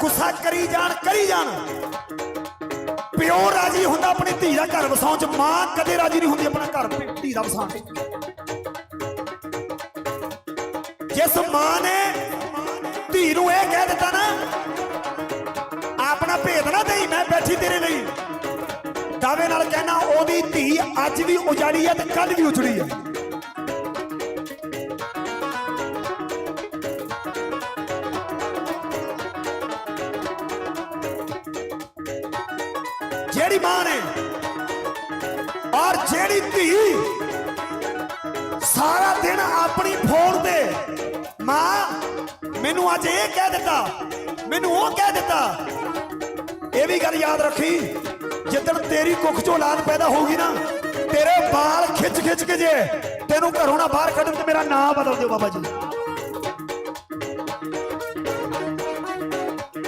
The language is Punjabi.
ਗੁੱਸਾ ਕਰੀ ਜਾਣ ਕਰੀ ਜਾਣ। ਪਿਓ ਰਾਜੀ ਹੁੰਦਾ ਆਪਣੀ ਧੀ ਦਾ ਘਰ ਵਸਾਉਣ ਚ, ਮਾਂ ਕਦੇ ਰਾਜੀ ਨਹੀਂ ਹੁੰਦੀ ਆਪਣਾ ਘਰ, ਧੀ ਦਾ ਵਸਾਉਣ ਚ। ਜਿਸ ਮਾਂ ਨੇ ਧੀ ਨੂੰ ਇਹ ਕਹਿ ਦਿੱਤਾ ਨਾ, ਆਪਣਾ ਭੇਦ ਨਾ ਦੇਈ, ਮੈਂ ਬੈਠੀ ਤੇਰੇ ਲਈ। ਦਾਅਵੇ ਨਾਲ ਕਹਿਣਾ, ਉਹਦੀ ਧੀ ਅੱਜ ਵੀ ਉਜਾੜੀ ਹੈ ਤੇ ਕੱਲ ਵੀ ਉਜੜੀ ਹੈ। ਜਿਹੜੀ ਮਾਂ ਨੇ ਔਰ ਜਿਹੜੀ ਧੀ ਸਾਰਾ ਦਿਨ ਆਪਣੀ ਫੋਨ ਤੇ, ਮਾਂ, ਮੈਨੂੰ ਅੱਜ ਇਹ ਕਹਿ ਦਿੱਤਾ, ਮੈਨੂੰ ਉਹ ਕਹਿ ਦਿੱਤਾ, ਇਹ ਵੀ ਗੱਲ ਯਾਦ ਰੱਖੀ, ਜਿੱਦਣ ਤੇਰੀ ਕੁੱਖ ਚੋਂ ਔਲਾਦ ਪੈਦਾ ਹੋਊਗੀ ਨਾ, ਤੇਰੇ ਬਾਲ ਖਿੱਚ ਖਿੱਚ ਕੇ ਜੇ ਤੈਨੂੰ ਘਰੋਂ ਨਾ ਬਾਹਰ ਕੱਢਣ ਤੇ ਮੇਰਾ ਨਾਂ ਬਦਲ ਦਿਓ ਬਾਬਾ ਜੀ।